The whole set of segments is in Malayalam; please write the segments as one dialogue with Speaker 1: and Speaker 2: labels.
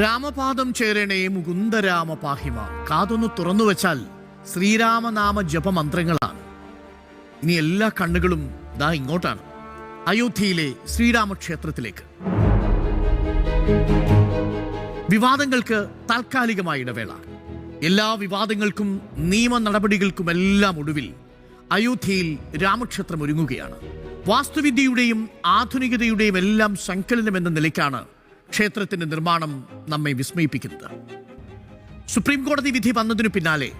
Speaker 1: രാമപാദം ചേരണേ മുകുന്ദരാമ പാഹിമ കാതൊന്ന് തുറന്നു വെച്ചാൽ ശ്രീരാമനാമ ജപമന്ത്രങ്ങളാണ്. ഇനി എല്ലാ കണ്ണുകളും ദാ ഇങ്ങോട്ടാണ്. അയോധ്യയിലെ ശ്രീരാമക്ഷേത്രത്തിലേക്ക്. വിവാദങ്ങൾക്ക് താൽക്കാലികമായ ഇടവേള. എല്ലാ വിവാദങ്ങൾക്കും നിയമ നടപടികൾക്കുമെല്ലാം ഒടുവിൽ അയോധ്യയിൽ രാമക്ഷേത്രം ഒരുങ്ങുകയാണ്. വാസ്തുവിദ്യയുടെയും ആധുനികതയുടെയും എല്ലാം സങ്കലനം എന്ന നിലയ്ക്കാണ് ക്ഷേത്രത്തിന്റെ നിർമ്മാണം നമ്മെ വിസ്മയിപ്പിക്കുന്നത്. സുപ്രീം കോടതി വിധി വന്നതിനു പിന്നാലെ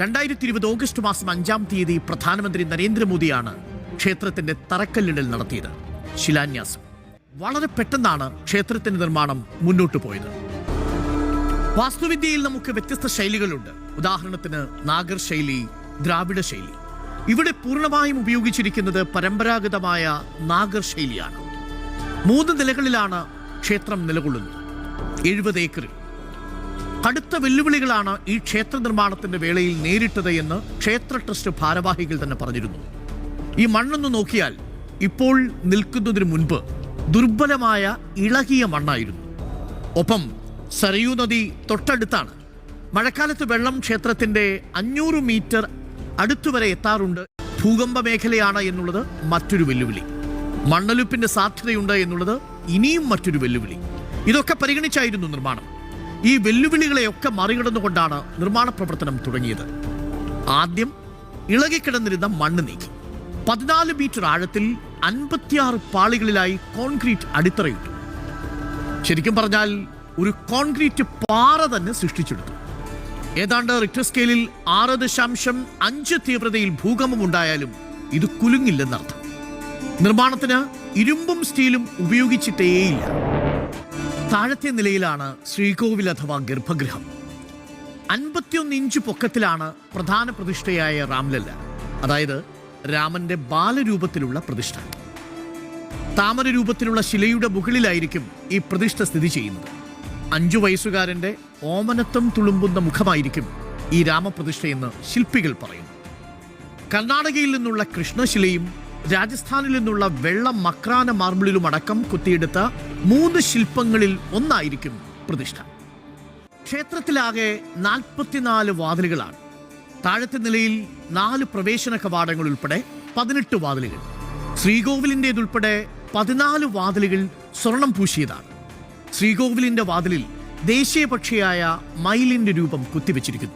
Speaker 1: രണ്ടായിരത്തി ഇരുപത് ഓഗസ്റ്റ് മാസം അഞ്ചാം തീയതി പ്രധാനമന്ത്രി നരേന്ദ്രമോദിയാണ് ക്ഷേത്രത്തിന്റെ തറക്കല്ലിടൽ നടത്തിയത്. ശിലാന്യാസം. വളരെ പെട്ടെന്നാണ് ക്ഷേത്രത്തിന്റെ നിർമ്മാണം മുന്നോട്ടു പോയത്. വാസ്തുവിദ്യയിൽ നമുക്ക് വ്യത്യസ്ത ശൈലികളുണ്ട്. ഉദാഹരണത്തിന് നാഗർ ശൈലി ദ്രാവിഡ ശൈലി ഇവിടെ പൂർണമായും ഉപയോഗിച്ചിരിക്കുന്നത് പരമ്പരാഗതമായ നാഗർ ശൈലിയാണ് മൂന്ന് നിലകളിലാണ് ക്ഷേത്രം നിലകൊള്ളുന്നത് എഴുപത് ഏക്കറിൽ. കടുത്ത വെല്ലുവിളികളാണ് ഈ ക്ഷേത്ര നിർമ്മാണത്തിന്റെ വേളയിൽ നേരിട്ടത് എന്ന് ക്ഷേത്ര ട്രസ്റ്റ് ഭാരവാഹികൾ തന്നെ പറഞ്ഞിരുന്നു. ഈ മണ്ണൊന്ന് നോക്കിയാൽ ഇപ്പോൾ നിൽക്കുന്നതിന് മുൻപ് ദുർബലമായ ഇളകിയ മണ്ണായിരുന്നു. ഒപ്പം സരയൂ നദി തൊട്ടടുത്താണ്. മഴക്കാലത്ത് വെള്ളം ക്ഷേത്രത്തിന്റെ അഞ്ഞൂറ് മീറ്റർ അടുത്തുവരെ എത്താറുണ്ട്. ഭൂകമ്പ മേഖലയാണ് എന്നുള്ളത് മറ്റൊരു വെല്ലുവിളി. മണ്ണൊലിപ്പിന്റെ സാധ്യതയുണ്ട് എന്നുള്ളത് ഇനിയും മറ്റൊരു വെല്ലുവിളി. ഇതൊക്കെ പരിഗണിച്ചായിരുന്നു നിർമ്മാണം. ഈ വെല്ലുവിളികളെയൊക്കെ മറികടന്നുകൊണ്ടാണ് നിർമ്മാണ പ്രവർത്തനം തുടങ്ങിയത്. ആദ്യം ഇളകിക്കിടന്നിരുന്ന മണ്ണ് നീക്കി. പതിനാല് മീറ്റർ ആഴത്തിൽ അൻപത്തിയാറ് പാളികളിലായി കോൺക്രീറ്റ് അടിത്തറയിട്ടു. ശരിക്കും പറഞ്ഞാൽ ഒരു കോൺക്രീറ്റ് പാറ തന്നെ സൃഷ്ടിച്ചെടുത്തു. ഏതാണ്ട് റിക്ടർ സ്കെയിലിൽ ആറ് ദശാംശം അഞ്ച് തീവ്രതയിൽ ഭൂകമ്പം ഉണ്ടായാലും ഇത് കുലുങ്ങില്ലെന്നർത്ഥം. നിർമ്മാണത്തിന് ഇരുമ്പും സ്റ്റീലും ഉപയോഗിച്ചിട്ടേയില്ല. താഴത്തെ നിലയിലാണ് ശ്രീകോവിൽ അഥവാ ഗർഭഗൃഹം. അൻപത്തിയൊന്ന് ഇഞ്ച് പൊക്കത്തിലാണ് പ്രധാന പ്രതിഷ്ഠയായ രാംലല്ല. അതായത് രാമന്റെ ബാലരൂപത്തിലുള്ള പ്രതിഷ്ഠ. താമര രൂപത്തിലുള്ള ശിലയുടെ മുകളിലായിരിക്കും ഈ പ്രതിഷ്ഠ സ്ഥിതി ചെയ്യുന്നത്. അഞ്ചു വയസ്സുകാരന്റെ ഓമനത്വം തുളുമ്പുന്ന മുഖമായിരിക്കും ഈ രാമപ്രതിഷ്ഠയെന്ന് ശില്പികൾ പറയുന്നു. കർണാടകയിൽ നിന്നുള്ള കൃഷ്ണശിലയും രാജസ്ഥാനിൽ നിന്നുള്ള വെള്ള മക്രാന മാർബിളിലും അടക്കം കുത്തിയെടുത്ത മൂന്ന് ശില്പങ്ങളിൽ ഒന്നായിരിക്കും പ്രതിഷ്ഠ. ക്ഷേത്രത്തിലാകെ നാൽപ്പത്തിനാല് വാതിലുകളാണ്. താഴത്തെ നിലയിൽ നാല് പ്രവേശന കവാടങ്ങൾ ഉൾപ്പെടെ പതിനെട്ട് വാതിലുകൾ. ശ്രീകോവിലിന്റെതുൾപ്പെടെ പതിനാല് വാതിലുകൾ സ്വർണം പൂശിയതാണ്. ശ്രീകോവിലിന്റെ വാതിലിൽ ദേശീയ പക്ഷിയായ മയിലിന്റെ രൂപം കുത്തിവെച്ചിരിക്കുന്നു.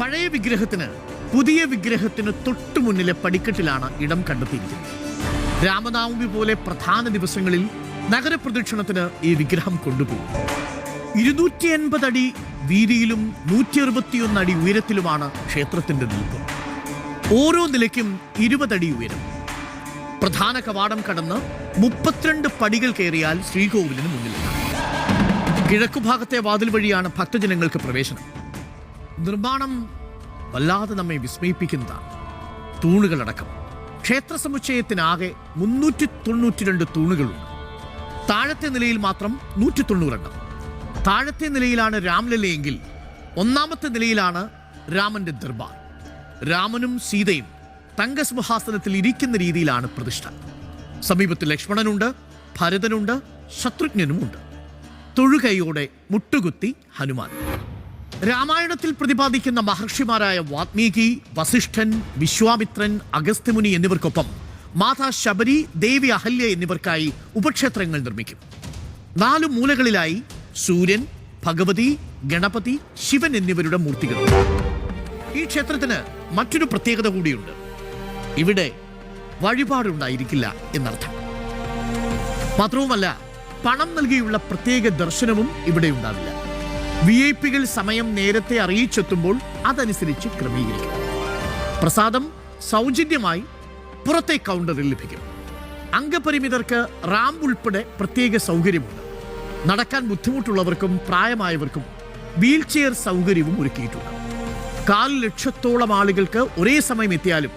Speaker 1: പഴയ വിഗ്രഹത്തിന് പുതിയ വിഗ്രഹത്തിന് തൊട്ടു മുന്നിലെ പടിക്കെട്ടിലാണ് ഇടം കണ്ടെത്തിയിരിക്കുന്നത്. രാമനവമി പോലെ പ്രധാന ദിവസങ്ങളിൽ നഗരപ്രദക്ഷിണത്തിന് ഈ വിഗ്രഹം കൊണ്ടുപോകും. ഇരുന്നൂറ്റി എൺപത് അടി വീതിയിലും നൂറ്റി അറുപത്തിയൊന്ന് അടി ഉയരത്തിലുമാണ് ക്ഷേത്രത്തിന്റെ നിൽപ്പ്. ഓരോ നിലയ്ക്കും ഇരുപതടി ഉയരം. പ്രധാന കവാടം കടന്ന് മുപ്പത്തിരണ്ട് പടികൾ കയറിയാൽ ശ്രീകോവിലിന് മുന്നിലെത്താം. കിഴക്കുഭാഗത്തെ വാതിൽ വഴിയാണ് ഭക്തജനങ്ങൾക്ക് പ്രവേശനം. നിർമ്മാണം വല്ലാതെ നമ്മെ വിസ്മയിപ്പിക്കുന്നതാണ് തൂണുകളടക്കം. ക്ഷേത്ര സമുച്ചയത്തിനാകെ മുന്നൂറ്റി തൊണ്ണൂറ്റി രണ്ട് തൂണുകളുണ്ട്. താഴത്തെ നിലയിൽ മാത്രം നൂറ്റി തൊണ്ണൂറെണ്ണം താഴത്തെ നിലയിലാണ് രാംലലയെങ്കിൽ ഒന്നാമത്തെ നിലയിലാണ് രാമന്റെ ദർബാർ. രാമനും സീതയും തങ്കസിംഹാസനത്തിൽ ഇരിക്കുന്ന രീതിയിലാണ് പ്രതിഷ്ഠ. സമീപത്ത് ലക്ഷ്മണനുണ്ട് ഭരതനുണ്ട് ശത്രുഘ്നനുമുണ്ട്. തൊഴുകൈയോടെ മുട്ടുകുത്തി ഹനുമാൻ. രാമായണത്തിൽ പ്രതിപാദിക്കുന്ന മഹർഷിമാരായ വാത്മീകി വസിഷ്ഠൻ വിശ്വാമിത്രൻ അഗസ്ത്യമുനി എന്നിവർക്കൊപ്പം മാതാ ശബരി ദേവി അഹല്യ എന്നിവർക്കായി ഉപക്ഷേത്രങ്ങൾ നിർമ്മിക്കും. നാലു മൂലകളിലായി സൂര്യൻ ഭഗവതി ഗണപതി ശിവൻ എന്നിവരുടെ മൂർത്തികൾ ഈ ക്ഷേത്രത്തിന് മറ്റൊരു പ്രത്യേകത കൂടിയുണ്ട്. ഇവിടെ വഴിപാടുണ്ടായിരിക്കില്ല എന്നർത്ഥം. മാത്രവുമല്ല പണം നൽകിയുള്ള പ്രത്യേക ദർശനവും ഇവിടെ ഉണ്ടാവില്ല. വി ഐ പികൾ സമയം നേരത്തെ അറിയിച്ചെത്തുമ്പോൾ അതനുസരിച്ച് ക്രമീകരിക്കും. പ്രസാദം സൗജന്യമായി പുറത്തെ കൗണ്ടറിൽ ലഭിക്കും. അംഗപരിമിതർക്ക് റാമ്പ് ഉൾപ്പെടെ പ്രത്യേക സൗകര്യമുണ്ട്. നടക്കാൻ ബുദ്ധിമുട്ടുള്ളവർക്കും പ്രായമായവർക്കും വീൽ ചെയർ സൗകര്യവും ഒരുക്കിയിട്ടുണ്ട്. കാൽ ലക്ഷത്തോളം ആളുകൾക്ക് ഒരേ സമയം എത്തിയാലും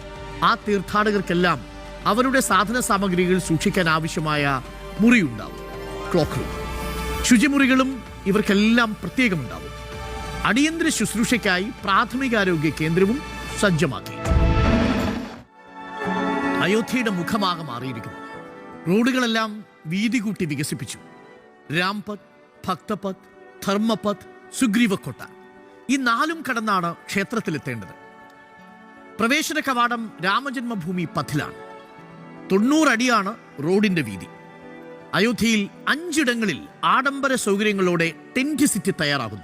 Speaker 1: ആ തീർത്ഥാടകർക്കെല്ലാം അവരുടെ സാധന സാമഗ്രികൾ സൂക്ഷിക്കാൻ ആവശ്യമായ മുറിയുണ്ടാവും ക്ലോക്ക് റൂം ശുചിമുറികളും ഇവർക്കെല്ലാം പ്രത്യേകമുണ്ടാവും. അടിയന്തര ശുശ്രൂഷയ്ക്കായി പ്രാഥമികാരോഗ്യ കേന്ദ്രവും സജ്ജമാക്കി. അയോധ്യയുടെ മുഖമാകെ മാറിയിരിക്കുന്നു. റോഡുകളെല്ലാം വീതി കൂട്ടി വികസിപ്പിച്ചു. രാംപത് ഭക്തപത് ധർമ്മപത് സുഗ്രീവക്കോട്ട. ഈ നാലും കടന്നാണ് ക്ഷേത്രത്തിലെത്തേണ്ടത്. പ്രവേശന കവാടം രാമജന്മഭൂമി പഥിലാണ്. തൊണ്ണൂറടിയാണ് റോഡിന്റെ വീതി. അയോധ്യയിൽ അഞ്ചിടങ്ങളിൽ ആഡംബര സൗകര്യങ്ങളോടെ ടെന്റ് സിറ്റി തയ്യാറാകുന്നു.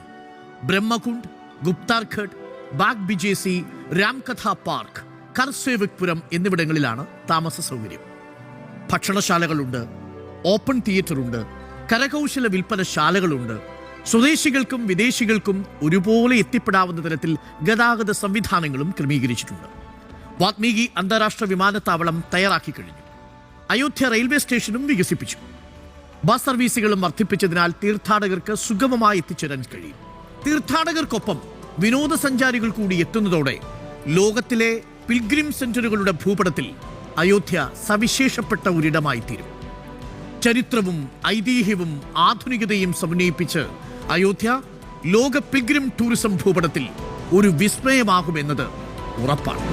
Speaker 1: ബ്രഹ്മകുണ്ട് ഗുപ്താർഖഡ് ബാഗ് ബിജേസി രാംകഥ പാർക്ക് കർസേവിക്പുരം എന്നിവിടങ്ങളിലാണ് താമസ സൗകര്യം. ഭക്ഷണശാലകളുണ്ട് ഓപ്പൺ തിയേറ്റർ ഉണ്ട് കരകൗശല വിൽപ്പനശാലകളുണ്ട് സ്വദേശികൾക്കും വിദേശികൾക്കും ഒരുപോലെ എത്തിപ്പെടാവുന്ന തരത്തിൽ ഗതാഗത സംവിധാനങ്ങളും ക്രമീകരിച്ചിട്ടുണ്ട്. വാത്മീകി അന്താരാഷ്ട്ര വിമാനത്താവളം തയ്യാറാക്കി കഴിഞ്ഞു. അയോധ്യ റെയിൽവേ സ്റ്റേഷനും വികസിപ്പിച്ചു. ബസ് സർവീസുകളും വർദ്ധിപ്പിച്ചതിനാൽ തീർത്ഥാടകർക്ക് സുഗമമായി എത്തിച്ചേരാൻ കഴിയും. തീർത്ഥാടകർക്കൊപ്പം വിനോദസഞ്ചാരികൾ കൂടി എത്തുന്നതോടെ ലോകത്തിലെ പിൽഗ്രിം സെന്ററുകളുടെ ഭൂപടത്തിൽ അയോധ്യ സവിശേഷപ്പെട്ട ഒരിടമായി തീരും ചരിത്രവും ഐതിഹ്യവും ആധുനികതയും സമന്വയിപ്പിച്ച് അയോധ്യ ലോക പിൽഗ്രിം ടൂറിസം ഭൂപടത്തിൽ ഒരു വിസ്മയമാകുമെന്നത് ഉറപ്പാണ്.